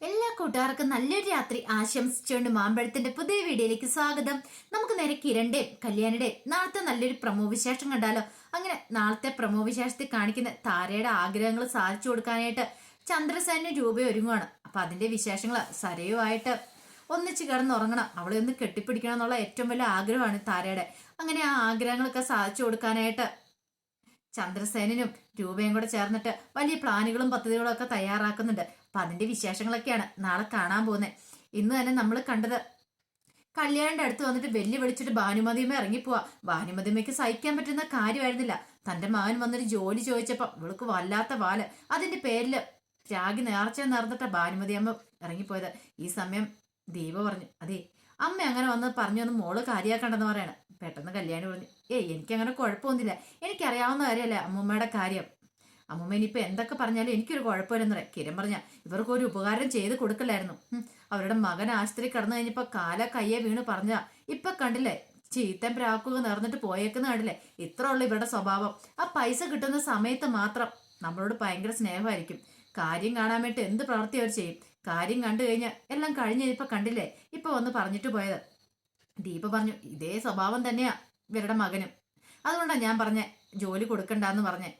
എല്ലാ കൂട്ടുകാർക്കും നല്ലൊരു രാത്രി ആശംസിച്ചുകൊണ്ട് മാമ്പഴത്തിന്റെ പുതിയ വീഡിയോയിലേക്ക് സ്വാഗതം. നമുക്ക് നേരെ കിരണ്ടെ കല്യാണിടെ നാളത്തെ നല്ലൊരു പ്രമോ വിശേഷം കണ്ടാലോ? അങ്ങനെ നാളത്തെ പ്രമോ വിശേഷത്തിൽ കാണിക്കുന്ന താരയുടെ ആഗ്രഹങ്ങൾ സാധിച്ചു കൊടുക്കാനായിട്ട് ചന്ദ്രസേനും രൂപ ഒരുങ്ങുവാണ്. അപ്പൊ അതിന്റെ വിശേഷങ്ങൾ സരയുമായിട്ട് ഒന്നിച്ച് കിടന്നുറങ്ങണം. അവളെ ഒന്ന് കെട്ടിപ്പിടിക്കണം എന്നുള്ള ഏറ്റവും വലിയ ആഗ്രഹമാണ് താരയുടെ. അങ്ങനെ ആ ആഗ്രഹങ്ങളൊക്കെ സാധിച്ചു കൊടുക്കാനായിട്ട് ചന്ദ്രസേനും രൂപയും കൂടെ ചേർന്നിട്ട് വലിയ പ്ലാനുകളും പദ്ധതികളും ഒക്കെ തയ്യാറാക്കുന്നുണ്ട്. അപ്പൊ അതിന്റെ വിശേഷങ്ങളൊക്കെയാണ് നാളെ കാണാൻ പോകുന്നത് ഇന്ന് തന്നെ നമ്മൾ കണ്ടത് കല്യാണിന്റെ അടുത്ത് വന്നിട്ട് വെല്ലു വിളിച്ചിട്ട് ഭാനുമതിയമ്മ ഇറങ്ങിപ്പോവാ ഭാനുമതിയമ്മയ്ക്ക് സഹിക്കാൻ പറ്റുന്ന കാര്യമായിരുന്നില്ല. തന്റെ മകൻ വന്നൊരു ജോലി ചോദിച്ചപ്പോ ഇവൾക്ക് വല്ലാത്ത വാൽ. അതിന്റെ പേരിൽ രാഗി നേർച്ച നേർന്നിട്ട ഭാനുമതിയമ്മ ഇറങ്ങിപ്പോയത്. ഈ സമയം ദീപ പറഞ്ഞു അതെ അമ്മ അങ്ങനെ വന്ന് പറഞ്ഞു വന്ന് മോൾ കാര്യമാക്കണ്ടെന്ന് പറയാണ്. പെട്ടെന്ന് കല്യാണി പറഞ്ഞു ഏയ് എനിക്കങ്ങനെ കുഴപ്പമൊന്നുമില്ല. എനിക്കറിയാവുന്ന കാര്യമല്ലേ അമ്മൂമ്മയുടെ കാര്യം? അമ്മൂമ്മ ഇനിയിപ്പോൾ എന്തൊക്കെ പറഞ്ഞാലും എനിക്കൊരു കുഴപ്പമില്ലെന്ന് പറയാം. കിരൺ പറഞ്ഞ ഇവർക്കൊരു ഉപകാരം ചെയ്ത് കൊടുക്കില്ലായിരുന്നു അവരുടെ മകൻ ആശുപത്രി കടന്നു കഴിഞ്ഞപ്പോൾ കാല കയ്യെ വീണ് പറഞ്ഞ ഇപ്പൊ കണ്ടില്ലേ? ചീത്തൻ പ്രാക്കുക നേർന്നിട്ട് പോയേക്കുന്ന കണ്ടില്ലേ? ഇത്ര ഉള്ള ഇവരുടെ സ്വഭാവം. ആ പൈസ കിട്ടുന്ന സമയത്ത് മാത്രം നമ്മളോട് ഭയങ്കര സ്നേഹമായിരിക്കും. കാര്യം കാണാൻ വേണ്ടി എന്ത് പ്രവൃത്തി അവർ ചെയ്യും? കാര്യം കണ്ടു കഴിഞ്ഞാൽ എല്ലാം കഴിഞ്ഞ് ഇപ്പൊ കണ്ടില്ലേ? ഇപ്പൊ വന്ന് പറഞ്ഞിട്ട് പോയത്. ദീപ പറഞ്ഞു ഇതേ സ്വഭാവം തന്നെയാ ഇവരുടെ മകനും. അതുകൊണ്ടാണ് ഞാൻ പറഞ്ഞ ജോലി കൊടുക്കണ്ടെന്ന് പറഞ്ഞേ.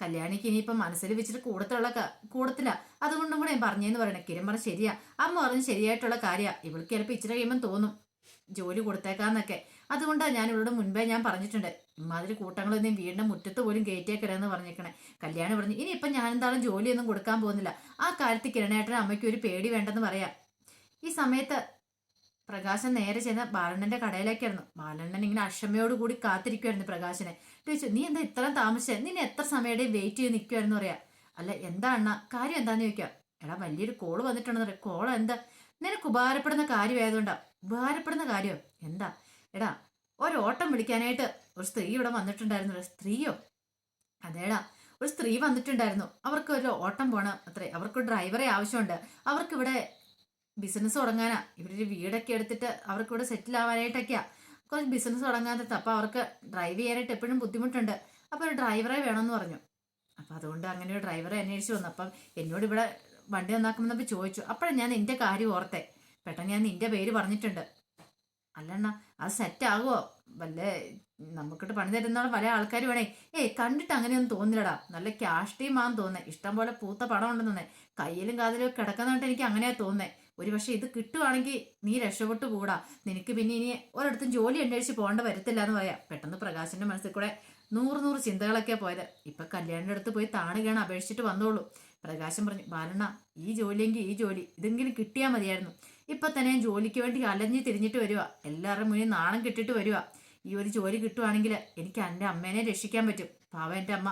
കല്യാണിക്ക് ഇനിയിപ്പം മനസ്സിൽ വെച്ചിട്ട് കൂടത്തുള്ള കൂടത്തില്ല. അതുകൊണ്ടും കൂടെ ഞാൻ പറഞ്ഞേന്ന് പറയണേ. കിരൺ പറഞ്ഞ ശരിയാ. അമ്മ പറഞ്ഞ് ശരിയായിട്ടുള്ള കാര്യ. ഇവൾക്ക് ചിലപ്പോൾ ഇച്ചിരി കഴിയുമ്പം തോന്നും. ജോലി കൊടുത്തേക്കാന്നൊക്കെ. അതുകൊണ്ടാണ് ഞാൻ ഇവളോട് മുൻപേ ഞാൻ പറഞ്ഞിട്ടുണ്ട്. ഇമാതിരി കൂട്ടങ്ങളൊന്നും വീടിന്റെ മുറ്റത്ത് പോലും കയറ്റിയേക്കരുതെന്ന് പറഞ്ഞേക്കണേ കല്യാണം പറഞ്ഞു ഇനി ഇപ്പം ഞാൻ എന്തായാലും ജോലിയൊന്നും കൊടുക്കാൻ പോകുന്നില്ല. ആ കാര്യത്തിൽ കിരണേട്ടനും അമ്മയ്ക്ക് ഒരു പേടി വേണ്ടെന്ന് പറയാം. ഈ സമയത്ത് പ്രകാശൻ നേരെ ചെന്ന് ബാലണ്ണന്റെ കടയിലേക്കായിരുന്നു. ബാലണ്ണൻ ഇങ്ങനെ അക്ഷമയോട് കൂടി കാത്തിരിക്കുമായിരുന്നു പ്രകാശനെ. ചോദിച്ചു നീ എന്താ ഇത്ര താമസിച്ചത് നിന്നെ എത്ര സമയത്തെ വെയിറ്റ് ചെയ്ത് നിൽക്കുമായിരുന്നു പറയാ? അല്ല എന്താ കാര്യം എന്താന്ന് ചോദിക്കാം? എടാ വലിയൊരു കോൾ വന്നിട്ടുണ്ടെന്ന് പറയാം. കോൾ എന്താ? നിനക്ക് ഉപകാരപ്പെടുന്ന കാര്യം ആയതുകൊണ്ടാ ഉപകാരപ്പെടുന്ന കാര്യം? എന്താ? എടാ ഒരു ഓട്ടം വിളിക്കാനായിട്ട് ഒരു സ്ത്രീ ഇവിടെ വന്നിട്ടുണ്ടായിരുന്നു സ്ത്രീയോ? അതേടാ ഒരു സ്ത്രീ വന്നിട്ടുണ്ടായിരുന്നു. അവർക്ക് ഒരു ഓട്ടം പോണം. അത്രേ. അവർക്ക് ഡ്രൈവറെ ആവശ്യമുണ്ട്. അവർക്ക് ഇവിടെ ബിസിനസ് തുടങ്ങാനാ. ഇവരൊരു വീടൊക്കെ എടുത്തിട്ട് അവർക്ക് ഇവിടെ സെറ്റിൽ ആവാനായിട്ടൊക്കെയാ. കുറച്ച് ബിസിനസ് തുടങ്ങാത്ത അപ്പോൾ അവർക്ക് ഡ്രൈവ് ചെയ്യാനായിട്ട് എപ്പോഴും ബുദ്ധിമുട്ടുണ്ട്. അപ്പോൾ ഒരു ഡ്രൈവറെ വേണമെന്ന് പറഞ്ഞു. അപ്പോൾ അതുകൊണ്ട് അങ്ങനെ ഒരു ഡ്രൈവറെ അന്വേഷിച്ച് വന്നു. അപ്പം എന്നോട് ഇവിടെ വണ്ടി നന്നാക്കുമെന്നപ്പോൾ ചോദിച്ചു. അപ്പോഴാണ് ഞാൻ നിന്റെ കാര്യം ഓർത്തേ. പെട്ടെന്ന് ഞാൻ നിന്റെ പേര് പറഞ്ഞിട്ടുണ്ട്. അല്ലണ്ണ അത് സെറ്റ് ആകുമോ വല്ല നമുക്കിട്ട് പണി തരുന്ന പല ആൾക്കാർ വേണേ. ഏ കണ്ടിട്ട് അങ്ങനെയൊന്നും തോന്നില്ലടാ. നല്ല ക്യാഷ് ടീമാന്ന് തോന്നേ ഇഷ്ടം പോലെ പൂത്ത പണം ഉണ്ടെന്ന് തോന്നേ കയ്യിലും കാതിലും കിടക്കുന്നതായിട്ട് എനിക്ക് അങ്ങനെയാ തോന്നേ ഒരു പക്ഷേ ഇത് കിട്ടുവാണെങ്കിൽ നീ രക്ഷപ്പെട്ടു കൂടാ. നിനക്ക് പിന്നെ ഇനി ഒരിടത്തും ജോലി അന്വേഷിച്ച് പോകേണ്ട വരത്തില്ല എന്ന് പറയാം. പെട്ടെന്ന് പ്രകാശിന്റെ മനസ്സിൽ കൂടെ നൂറ് നൂറ് ചിന്തകളൊക്കെ പോയത്. ഇപ്പൊ കല്യാണിന്റെ അടുത്ത് പോയി താണുകയാണ് അപേക്ഷിച്ചിട്ട് വന്നോളൂ. പ്രകാശം പറഞ്ഞു ബാലണ്ണ ഈ ജോലിയെങ്കിൽ ഈ ജോലി. ഇതെങ്കിലും കിട്ടിയാൽ മതിയായിരുന്നു. ഇപ്പൊ തന്നെ ജോലിക്ക് വേണ്ടി അലഞ്ഞ് തിരിഞ്ഞിട്ട് വരിക എല്ലാവരുടെ മുന്നിൽ നാണം കിട്ടിട്ട് വരിക ഈ ഒരു ജോലി കിട്ടുവാണെങ്കിൽ എനിക്ക് എന്റെ അമ്മേനെ രക്ഷിക്കാൻ പറ്റും. പാവ എന്റെ അമ്മ.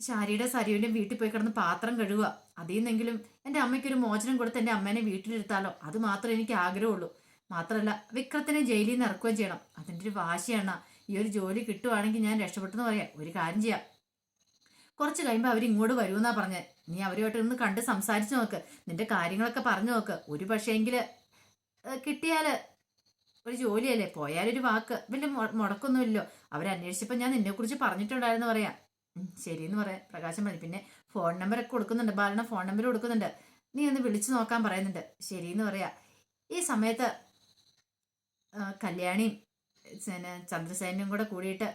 ശാരിയുടെ സരിയുടെ വീട്ടിൽ പോയി കിടന്ന് പാത്രം കഴുകുക. അതിൽ നിന്നെങ്കിലും എന്റെ അമ്മയ്ക്കൊരു മോചനം കൊടുത്ത് എന്റെ അമ്മേനെ വീട്ടിലിരുത്താലോ? അത് മാത്രമേ എനിക്ക് ആഗ്രഹമുള്ളൂ. മാത്രമല്ല വിക്രത്തിനെ ജയിലിൽ നിന്ന് ഇറക്കുകയും ചെയ്യണം. അതിന്റെ ഒരു വാശിയാണ്. ഈ ഒരു ജോലി കിട്ടുവാണെങ്കിൽ ഞാൻ രക്ഷപ്പെട്ടെന്ന് പറയാം. ഒരു കാര്യം ചെയ്യാം. കുറച്ച് കഴിയുമ്പോൾ അവർ ഇങ്ങോട്ട് വരുമെന്നാ പറഞ്ഞത് നീ അവരുമായിട്ട് ഒന്ന് കണ്ട് സംസാരിച്ചു നോക്ക്. നിന്റെ കാര്യങ്ങളൊക്കെ പറഞ്ഞു നോക്ക്. ഒരു പക്ഷേങ്കിൽ കിട്ടിയാൽ ഒരു ജോലിയല്ലേ? പോയാലൊരു വാക്ക്. വലിയ മുടക്കൊന്നുമില്ലല്ലോ. അവരന്വേഷിച്ചപ്പോൾ ഞാൻ നിന്നെക്കുറിച്ച് പറഞ്ഞിട്ടുണ്ടായിരുന്നു പറയാം. ശരിയെന്ന് പറയാം. പ്രകാശം പറഞ്ഞു. പിന്നെ ഫോൺ നമ്പറൊക്കെ കൊടുക്കുന്നുണ്ട്. ബാലന ഫോൺ നമ്പർ കൊടുക്കുന്നുണ്ട്. നീ ഒന്ന് വിളിച്ചു നോക്കാൻ പറയുന്നുണ്ട്. ശരിയെന്ന് പറയാ. ഈ സമയത്ത് കല്യാണിയും ചന്ദ്രസേനും കൂടെ കൂടിയിട്ട്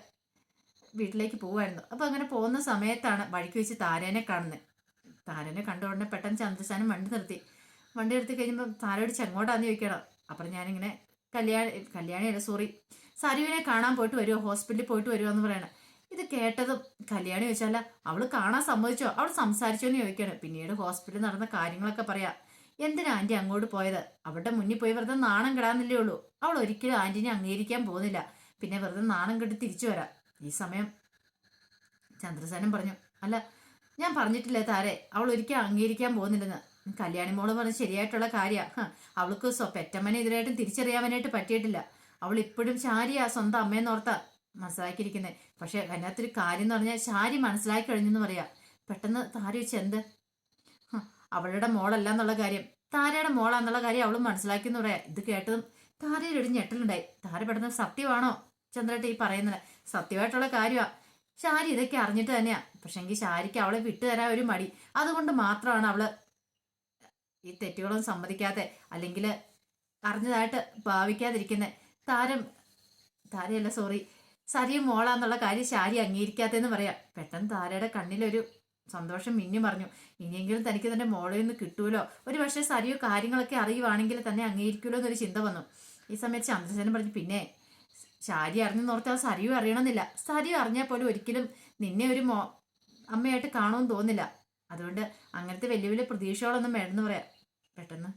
വീട്ടിലേക്ക് പോവായിരുന്നു. അപ്പോൾ അങ്ങനെ പോകുന്ന സമയത്താണ് വഴിക്ക് വെച്ച് താരേനെ കാണുന്നത് താരനെ കണ്ട ഉടനെ പെട്ടെന്ന് ചന്ദ്രസേനൻ വണ്ടി നിർത്തി. വണ്ടി നിർത്തി കഴിയുമ്പോൾ താരോട് ചെങ്ങോട്ടാന്ന് ചോദിക്കണം. അപ്പം ഞാനിങ്ങനെ കല്യാണി കല്യാണിയല്ല സോറി സരുവിനെ കാണാൻ പോയിട്ട് വരുമോ ഹോസ്പിറ്റലിൽ പോയിട്ട് വരുമോ എന്ന് പറയണം. ഇത് കേട്ടതും കല്യാണി ചോദിച്ചാല അവൾ കാണാൻ സമ്മതിച്ചോ? അവൾ സംസാരിച്ചോ എന്ന് ചോദിക്കാണ് പിന്നീട് ഹോസ്പിറ്റലിൽ നടന്ന കാര്യങ്ങളൊക്കെ പറയാം. എന്തിനാ ആന്റി അങ്ങോട്ട് പോയത്? അവളുടെ മുന്നിൽ പോയി വെറുതെ നാണം കിടാന്നില്ലേ ഉള്ളൂ. അവൾ ഒരിക്കലും ആന്റിനെ അംഗീകരിക്കാൻ പോകുന്നില്ല. പിന്നെ വെറുതെ നാണം കെട്ടി തിരിച്ചു വരാം. ഈ സമയം ചന്ദ്രസേനൻ പറഞ്ഞു അല്ല ഞാൻ പറഞ്ഞിട്ടില്ല താരെ? അവൾ ഒരിക്കലും അംഗീകരിക്കാൻ പോകുന്നില്ലെന്ന്. കല്യാണി മോൾ പറഞ്ഞ ശരിയായിട്ടുള്ള കാര്യമാണ് അവൾക്ക് സ്വ- പെറ്റമ്മനെ ഇതിനായിട്ടും തിരിച്ചറിയാവാനായിട്ട് പറ്റിയിട്ടില്ല. അവൾ ഇപ്പോഴും ശാരിയാ സ്വന്തം അമ്മയെന്നോർത്താ. മനസ്സിലാക്കിയിരിക്കുന്നത് പക്ഷെ അതിനകത്തൊരു കാര്യം എന്ന് പറഞ്ഞാൽ ശാരി മനസ്സിലാക്കി കഴിഞ്ഞെന്ന് പറയാ. പെട്ടെന്ന് താര വെച്ച് എന്ത്? അവളുടെ മോളല്ല എന്നുള്ള കാര്യം. താരയുടെ മോളാന്നുള്ള കാര്യം അവളും മനസ്സിലാക്കി എന്ന് പറയാ. ഇത് കേട്ടതും താരയിൽ ഒരു ഞെട്ടലുണ്ടായി. താര പെട്ടെന്ന് സത്യമാണോ? ചന്ദ്രട്ട് ഈ പറയുന്നത്. സത്യമായിട്ടുള്ള കാര്യമാണ് ഷാരി ഇതൊക്കെ അറിഞ്ഞിട്ട് തന്നെയാ. പക്ഷെങ്കിൽ ഷാരിക്ക് അവളെ വിട്ടുതരാൻ ഒരു മടി. അതുകൊണ്ട് മാത്രമാണ് അവൾ ഈ തെറ്റുകളൊന്നും സമ്മതിക്കാതെ അല്ലെങ്കിൽ അറിഞ്ഞതായിട്ട് ഭാവിക്കാതിരിക്കുന്നത് താരം താരയല്ല സോറി സരിയും മോളാന്നുള്ള കാര്യം ശാരി അംഗീകരിക്കാത്തെന്ന് പറയാം. പെട്ടെന്ന് താരയുടെ കണ്ണിലൊരു സന്തോഷം മിന്നു പറഞ്ഞു ഇനിയെങ്കിലും തനിക്ക് തന്റെ മോളിൽ നിന്ന് കിട്ടുമല്ലോ ഒരു പക്ഷേ സരിയോ കാര്യങ്ങളൊക്കെ അറിയുവാണെങ്കിൽ തന്നെ അംഗീകരിക്കുമല്ലോ എന്നൊരു ചിന്ത വന്നു. ഈ സമയത്ത് ചന്ദ്രസേനൻ പറഞ്ഞു പിന്നെ ശാരി അറിഞ്ഞെന്നോർത്ത് ആ സരിയും അറിയണമെന്നില്ല. സരിയും അറിഞ്ഞാൽ പോലും ഒരിക്കലും നിന്നെ ഒരു മോ അമ്മയായിട്ട് കാണുമെന്ന് തോന്നില്ല അതുകൊണ്ട് അങ്ങനത്തെ വലിയ വലിയ പ്രതീക്ഷകളൊന്നും വേണമെന്ന് പറയാം. പെട്ടെന്ന്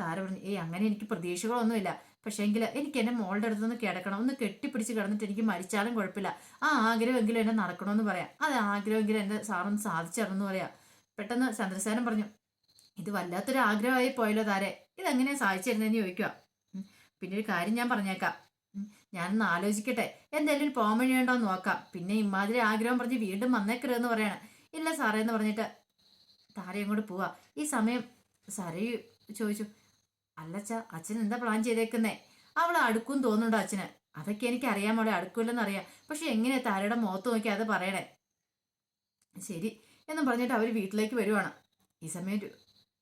താര പറഞ്ഞു ഏയ് അങ്ങനെ എനിക്ക് പ്രതീക്ഷകളൊന്നുമില്ല. പക്ഷേങ്കിൽ എനിക്ക് എന്റെ മോളുടെ അടുത്തൊന്ന് കിടക്കണം. ഒന്ന് കെട്ടിപ്പിടിച്ച് കിടന്നിട്ട് എനിക്ക് മരിച്ചാലും കുഴപ്പമില്ല. ആ ആഗ്രഹമെങ്കിലും എന്നെ നടക്കണമെന്ന് പറയാം. അത് ആഗ്രഹമെങ്കിലും എന്റെ സാറൊന്ന് സാധിച്ചിറന്ന് പറയാം. പെട്ടെന്ന് ചന്ദ്രസേനൻ പറഞ്ഞു ഇത് വല്ലാത്തൊരു ആഗ്രഹമായി പോയല്ലോ താരെ. ഇതെങ്ങനെയാ സാധിച്ചിരുന്നതെന്ന് ചോദിക്കുക. പിന്നെ ഒരു കാര്യം ഞാൻ പറഞ്ഞേക്കാം. ഞാനൊന്ന് ആലോചിക്കട്ടെ. എന്തെങ്കിലും പോകാൻ വഴിയുണ്ടോ നോക്കാം. പിന്നെ ഇമാതിരി ആഗ്രഹം പറഞ്ഞ് വീണ്ടും വന്നേക്കരുതെന്ന് പറയാണ്. ഇല്ല സാറേ എന്ന് പറഞ്ഞിട്ട് താരയും കൂടെ പോവാ. ഈ സമയം സാറേ ചോദിച്ചു അല്ലച്ച അച്ഛൻ എന്താ പ്ലാൻ ചെയ്തേക്കുന്നേ? അവൾ അടുക്കും തോന്നുന്നുണ്ടോ അച്ഛന്? അതൊക്കെ എനിക്ക് അറിയാം അവിടെ അടുക്കില്ലെന്ന് അറിയാം. പക്ഷെ എങ്ങനെയാ താരയുടെ മുഖത്ത് നോക്കി അത് പറയണേ? ശരി എന്നും പറഞ്ഞിട്ട് അവർ വീട്ടിലേക്ക് വരുവാണ്. ഈ സമയം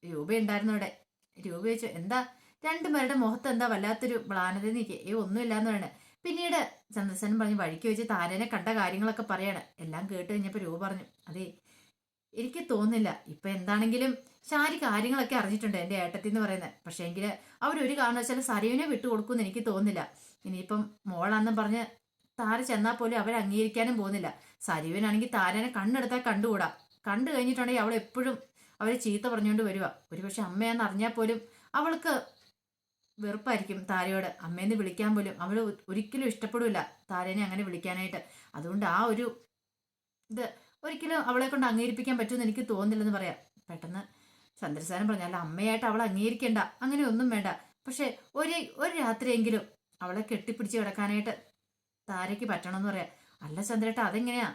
രൂപ ഉണ്ടായിരുന്നു ഇവിടെ രൂപ ചോദിച്ചു എന്താ? രണ്ടുപേരുടെ മുഖത്ത് എന്താ വല്ലാത്തൊരു മ്ലാനത നിൽക്കുക ഏ ഒന്നുമില്ലാന്ന് പറയണേ. പിന്നീട് ചന്ദ്രസേനൻ പറഞ്ഞു വഴിക്ക് വെച്ച് താരനെ കണ്ട കാര്യങ്ങളൊക്കെ പറയാണ്. എല്ലാം കേട്ട് കഴിഞ്ഞപ്പോൾ രൂപ പറഞ്ഞു അതെ എനിക്ക് തോന്നില്ല ഇപ്പൊ എന്താണെങ്കിലും ശാരി കാര്യങ്ങളൊക്കെ അറിഞ്ഞിട്ടുണ്ട് എന്റെ ഏട്ടത്തി എന്ന് പറയുന്നത്. പക്ഷേ എങ്കിൽ അവരൊരു കാരണവശാലും സരയുവിനെ വിട്ടുകൊടുക്കുമെന്ന് എനിക്ക് തോന്നുന്നില്ല. ഇനിയിപ്പം മോളാന്നും പറഞ്ഞ് താര ചെന്നാൽ പോലും അവർ അംഗീകരിക്കാനും പോകുന്നില്ല. സരുവിനാണെങ്കിൽ താരനെ കണ്ണെടുത്താൽ കണ്ടുകൂടാ. കണ്ടു കഴിഞ്ഞിട്ടുണ്ടെങ്കിൽ അവൾ എപ്പോഴും അവരെ ചീത്ത പറഞ്ഞുകൊണ്ട് വരിക ഒരുപക്ഷെ അമ്മയെന്ന് അറിഞ്ഞാൽ പോലും അവൾക്ക് വെറുപ്പായിരിക്കും താരയോട്. അമ്മേന്ന് വിളിക്കാൻ പോലും അവൾ ഒരിക്കലും ഇഷ്ടപ്പെടില്ല താരനെ അങ്ങനെ വിളിക്കാനായിട്ട്. അതുകൊണ്ട് ആ ഒരു ഇത് ഒരിക്കലും അവളെ കൊണ്ട് അംഗീകരിപ്പിക്കാൻ പറ്റുമെന്ന് എനിക്ക് തോന്നുന്നില്ലെന്ന് പറയാം. പെട്ടെന്ന് ചന്ദ്രസാരം പറഞ്ഞു അല്ല അമ്മയായിട്ട് അവളെ അംഗീകരിക്കേണ്ട. അങ്ങനെ ഒന്നും വേണ്ട. പക്ഷെ ഒരു ഒരു രാത്രിയെങ്കിലും അവളെ കെട്ടിപ്പിടിച്ച് കിടക്കാനായിട്ട് താരയ്ക്ക് പറ്റണമെന്ന് പറയാം. അല്ല ചന്ദ്രേട്ട അതെങ്ങനെയാ?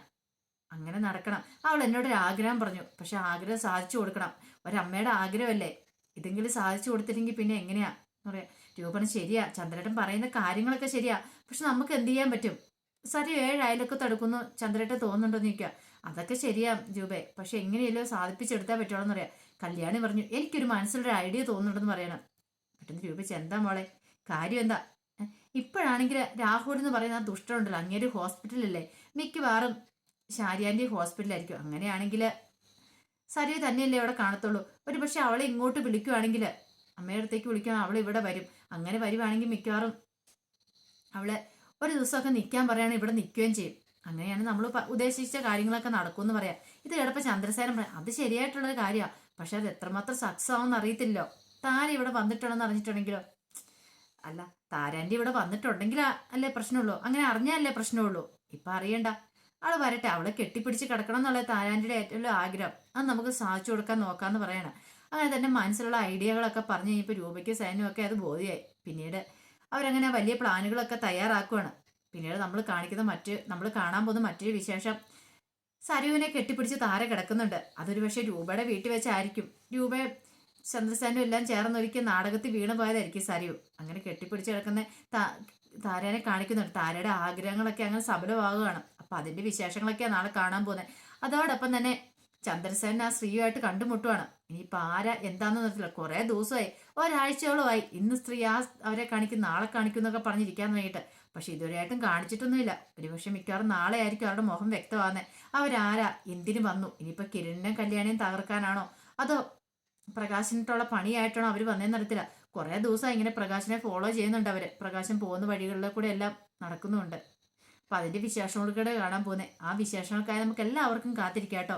അങ്ങനെ നടക്കണം. അവൾ എന്നോട് ഒരു ആഗ്രഹം പറഞ്ഞു. പക്ഷെ ആഗ്രഹം സാധിച്ചു കൊടുക്കണം. ഒരമ്മയുടെ ആഗ്രഹമല്ലേ? ഇതെങ്കിലും സാധിച്ചു കൊടുത്തില്ലെങ്കിൽ പിന്നെ എങ്ങനെയാ? എന്ന് പറയാം. രൂപണ ശരിയാ. ചന്ദ്രേട്ടൻ പറയുന്ന കാര്യങ്ങളൊക്കെ ശരിയാ. പക്ഷെ നമുക്ക് എന്ത് ചെയ്യാൻ പറ്റും? സരി ഏഴ് അയലൊക്കെ തടുക്കുന്നു ചന്ദ്രേട്ടൻ തോന്നുന്നുണ്ടോ എന്ന് ചോദിക്കുക അതൊക്കെ ശരിയാ ജൂബെ. പക്ഷെ എങ്ങനെയല്ലോ സാധിപ്പിച്ചെടുത്താൽ പറ്റുള്ളൂ എന്ന് പറയാം. കല്യാണി പറഞ്ഞു എനിക്കൊരു മനസ്സിലൊരു ഐഡിയ തോന്നുന്നുണ്ടെന്ന് പറയണം. പെട്ടെന്ന് രൂപിച്ച് എന്താ മോളെ? കാര്യം എന്താ? ഇപ്പോഴാണെങ്കിൽ രാഹുൽ എന്ന് പറയുന്ന ആ ദുഷ്ടമുണ്ടല്ലോ അങ്ങേര് ഹോസ്പിറ്റലല്ലേ? മിക്കവാറും ഷാരിയാന്റെ ഹോസ്പിറ്റലായിരിക്കും. അങ്ങനെയാണെങ്കിൽ സരിയ തന്നെയല്ലേ അവിടെ കാണത്തുള്ളൂ. ഒരു പക്ഷെ അവളെ ഇങ്ങോട്ട് വിളിക്കുവാണെങ്കിൽ അമ്മയുടെ അടുത്തേക്ക് വിളിക്കാൻ അവൾ ഇവിടെ വരും. അങ്ങനെ വരുവാണെങ്കിൽ മിക്കവാറും അവളെ ഒരു ദിവസമൊക്കെ നിൽക്കാൻ പറയുകയാണെങ്കിൽ ഇവിടെ നിൽക്കുകയും ചെയ്യും. അങ്ങനെയാണ് നമ്മൾ ഉദ്ദേശിച്ച കാര്യങ്ങളൊക്കെ നടക്കുമെന്ന് പറയാം. ഇത് കേട്ടപ്പോൾ ചന്ദ്രസേനൻ പറയാം അത് ശരിയായിട്ടുള്ളൊരു കാര്യമാണ് പക്ഷെ അത് എത്രമാത്രം സക്സസ് ആവുമെന്ന് അറിയത്തില്ലോ താര ഇവിടെ വന്നിട്ടുണ്ടെന്ന് അറിഞ്ഞിട്ടുണ്ടെങ്കിലോ? അല്ല താരാന്റെ ഇവിടെ വന്നിട്ടുണ്ടെങ്കിൽ അല്ലേ പ്രശ്നമുള്ളൂ. അങ്ങനെ അറിഞ്ഞാലല്ലേ പ്രശ്നമുള്ളൂ. ഇപ്പം അറിയണ്ട. അവൾ വരട്ടെ. അവളെ കെട്ടിപ്പിടിച്ച് കിടക്കണം എന്നുള്ള താരാന്റെ ഏറ്റവും ആഗ്രഹം. അത് നമുക്ക് സാധിച്ചു കൊടുക്കാൻ നോക്കാമെന്ന് പറയണം. അങ്ങനെ തന്നെ മനസ്സിലുള്ള ഐഡിയകളൊക്കെ പറഞ്ഞു കഴിഞ്ഞപ്പോൾ രൂപയ്ക്ക് സൈനും ഒക്കെ അത് ബോധ്യമായി പിന്നീട് അവരങ്ങനെ വലിയ പ്ലാനുകളൊക്കെ തയ്യാറാക്കുവാണ്. പിന്നീട് നമ്മൾ കാണിക്കുന്ന മറ്റ് നമ്മൾ കാണാൻ പോകുന്ന മറ്റൊരു വിശേഷം. സരുവിനെ കെട്ടിപ്പിടിച്ച് താര കിടക്കുന്നുണ്ട്. അതൊരു പക്ഷേ രൂപയുടെ വീട്ടിൽ വെച്ചായിരിക്കും. രൂപയെ ചന്ദ്രസേനും എല്ലാം ചേർന്നൊരിക്കൽ നാടകത്തിൽ വീണു പോയതായിരിക്കും സരു. അങ്ങനെ കെട്ടിപ്പിടിച്ച് കിടക്കുന്ന താരേനെ കാണിക്കുന്നുണ്ട്. താരയുടെ ആഗ്രഹങ്ങളൊക്കെ അങ്ങനെ സഫലമാകുകയാണ് അപ്പൊ അതിന്റെ വിശേഷങ്ങളൊക്കെയാണ് നാളെ കാണാൻ പോകുന്നത്. അതോടൊപ്പം തന്നെ ചന്ദ്രസേന ആ സ്ത്രീയുമായിട്ട് കണ്ടുമുട്ടുവാണ്. ഇനിയിപ്പോൾ ആരാ എന്താണെന്ന് അറിയത്തില്ല. കുറേ ദിവസമായി ഒരാഴ്ചയോളമായി. ഇന്ന് സ്ത്രീ ആ അവരെ കാണിക്കും നാളെ കാണിക്കും എന്നൊക്കെ പറഞ്ഞിരിക്കാൻ വേണ്ടിയിട്ട് പക്ഷെ ഇതുവരെയായിട്ടും കാണിച്ചിട്ടൊന്നുമില്ല. ഒരുപക്ഷെ മിക്കവാറും നാളെ ആയിരിക്കും അവരുടെ മുഖം വ്യക്തമാകുന്നത് അവരാരാ? എന്തിനു വന്നു? ഇനിയിപ്പോൾ കിരണിനെയും കല്യാണിയും തകർക്കാനാണോ? അതോ പ്രകാശിനിട്ടുള്ള പണിയായിട്ടാണോ അവർ വന്നേന്ന് അറിയത്തില്ല. കുറേ ദിവസം ഇങ്ങനെ പ്രകാശിനെ ഫോളോ ചെയ്യുന്നുണ്ട് അവർ. പ്രകാശം പോകുന്ന വഴികളിലെ കൂടെ എല്ലാം നടക്കുന്നുണ്ട്. അപ്പൊ അതിന്റെ വിശേഷങ്ങളൂടെ കാണാൻ പോകുന്നത് ആ വിശേഷങ്ങൾക്കായി നമുക്ക് എല്ലാവർക്കും കാത്തിരിക്കാം കേട്ടോ.